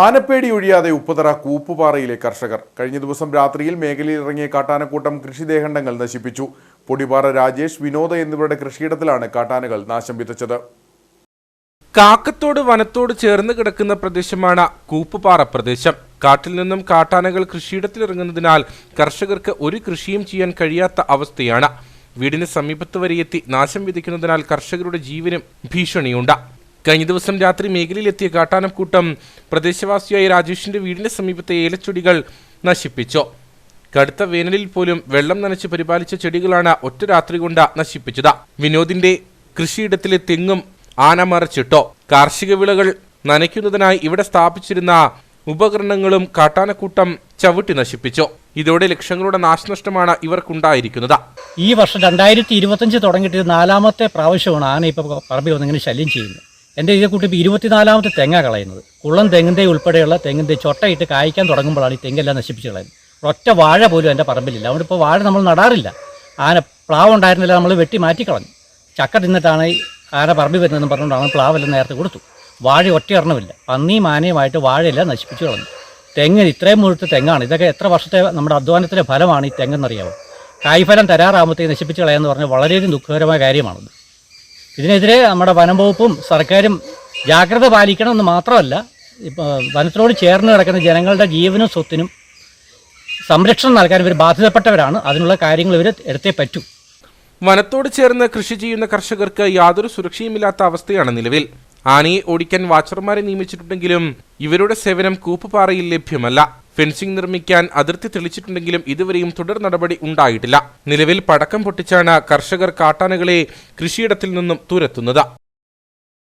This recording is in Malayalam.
ആനപ്പേടി ഒഴിയാതെ ഉപ്പുതറ കൂപ്പുപാറയിലെ കർഷകർ. കഴിഞ്ഞ ദിവസം രാത്രിയിൽ മേഖലയിൽ ഇറങ്ങിയ കാട്ടാനക്കൂട്ടം കൃഷിദേഹണ്ഡങ്ങൾ നശിപ്പിച്ചു. പൊടിപാറ രാജേഷ് വിനോദ എന്നിവരുടെ കൃഷിയിടത്തിലാണ് കാട്ടാനകൾ നാശം വിതച്ചത്. കാക്കത്തോട് വനത്തോട് ചേർന്ന് കിടക്കുന്ന പ്രദേശമാണ് കൂപ്പുപാറ പ്രദേശം. കാട്ടിൽ നിന്നും കാട്ടാനകൾ കൃഷിയിടത്തിലിറങ്ങുന്നതിനാൽ കർഷകർക്ക് ഒരു കൃഷിയും ചെയ്യാൻ കഴിയാത്ത അവസ്ഥയാണ്. വീടിന് സമീപത്ത് വരെയെത്തി നാശം വിധിക്കുന്നതിനാൽ കർഷകരുടെ ജീവനും ഭീഷണിയുണ്ട്. കഴിഞ്ഞ ദിവസം രാത്രി മേഖലയിലെത്തിയ കാട്ടാനക്കൂട്ടം പ്രദേശവാസിയായ രാജേഷിന്റെ വീടിന്റെ സമീപത്തെ ഏലച്ചെടികൾ നശിപ്പിച്ചു. കടുത്ത വേനലിൽ പോലും വെള്ളം നനച്ച് പരിപാലിച്ച ചെടികളാണ് ഒറ്റ രാത്രി കൊണ്ട് നശിപ്പിച്ചത്. വിനോദിന്റെ കൃഷിയിടത്തിലെ തെങ്ങും ആന മറച്ചിട്ടോ കാർഷിക വിളകൾ നനയ്ക്കുന്നതിനായി ഇവിടെ സ്ഥാപിച്ചിരുന്ന ഉപകരണങ്ങളും കാട്ടാനക്കൂട്ടം ചവിട്ടി നശിപ്പിച്ചു. ഇതോടെ ലക്ഷങ്ങളുടെ നാശനഷ്ടമാണ് ഇവർക്കുണ്ടായിരിക്കുന്നത്. ഈ വർഷം രണ്ടായിരത്തി ഇരുപത്തഞ്ച് തുടങ്ങിയിട്ട് നാലാമത്തെ പ്രാവശ്യമാണ് ആന ഇപ്പോൾ പറമ്പിൽ വന്നിങ്ങനെ ശല്യം ചെയ്യുന്നത്. എന്റെ ഇതേ കൂട്ടി ഇപ്പോൾ ഇരുപത്തിനാലാമത്തെ തെങ്ങ കളയുന്നത്. കുള്ളം തെങ്ങിന്റെ ഉൾപ്പെടെയുള്ള തെങ്ങിന്റെ ചൊട്ടയിട്ട് കായ്ക്കാൻ തുടങ്ങുമ്പോഴാണ് ഈ തെങ്ങെല്ലാം നശിപ്പിച്ച് കളയുന്നത്. ഒറ്റ വാഴ പോലും എന്റെ പറമ്പിലില്ല. അതുകൊണ്ട് ഇപ്പോൾ വാഴ നമ്മൾ നടാറില്ല. ആന പ്ലാവ് ഉണ്ടായിരുന്നില്ല നമ്മൾ വെട്ടി മാറ്റിക്കളഞ്ഞു ചക്ക തിന്നിട്ടാണ് ആന പറമ്പിൽ വരുന്നതെന്ന് പറഞ്ഞുകൊണ്ടാണ് പ്ലാവെല്ലാം നേരത്തെ കൊടുത്തു. വാഴ ഒറ്റ എണ്ണമില്ല പന്നിയും ആനയുമായിട്ട് വാഴയെല്ലാം നശിപ്പിച്ചു കളഞ്ഞു. തെങ്ങ് ഇത്രയും മുഴുത്ത തെങ്ങാണ്. ഇതൊക്കെ എത്ര വർഷത്തെ നമ്മുടെ അധ്വാനത്തിന്റെ ഫലമാണ് ഈ തെങ്ങെന്നറിയാമോ കായ്ഫലം തരാറാകുമ്പോഴത്തേക്ക് നശിപ്പിച്ച് കളയാന്ന് പറഞ്ഞാൽ വളരെയധികം ദുഃഖകരമായ കാര്യമാണത്. ഇതിനെതിരെ നമ്മുടെ വനം വകുപ്പും സർക്കാരും ജാഗ്രത പാലിക്കണമെന്ന് മാത്രമല്ല ഇപ്പോൾ വനത്തിനോട് ചേർന്ന് കിടക്കുന്ന ജനങ്ങളുടെ ജീവനും സ്വത്തിനും സംരക്ഷണം നൽകാൻ ഇവർ ബാധ്യതപ്പെട്ടവരാണ്. അതിനുള്ള കാര്യങ്ങൾ ഇവർ എടുത്തേ പറ്റൂ. വനത്തോട് ചേർന്ന് കൃഷി ചെയ്യുന്ന കർഷകർക്ക് യാതൊരു സുരക്ഷയുമില്ലാത്ത അവസ്ഥയാണ് നിലവിൽ. ആനയെ ഓടിക്കാൻ വാച്ചർമാരെ നിയമിച്ചിട്ടുണ്ടെങ്കിലും ഇവരുടെ സേവനം കൂപ്പുപാറയിൽ ലഭ്യമല്ല. ഫെൻസിംഗ് നിർമ്മിക്കാൻ അതിർത്തി തെളിച്ചിട്ടുണ്ടെങ്കിലും ഇതുവരെയും തുടർ നടപടി ഉണ്ടായിട്ടില്ല. നിലവിൽ പടക്കം പൊട്ടിച്ചാണ് കർഷകർ കാട്ടാനകളെ കൃഷിയിടത്തിൽ നിന്നും തുരത്തുന്നത്.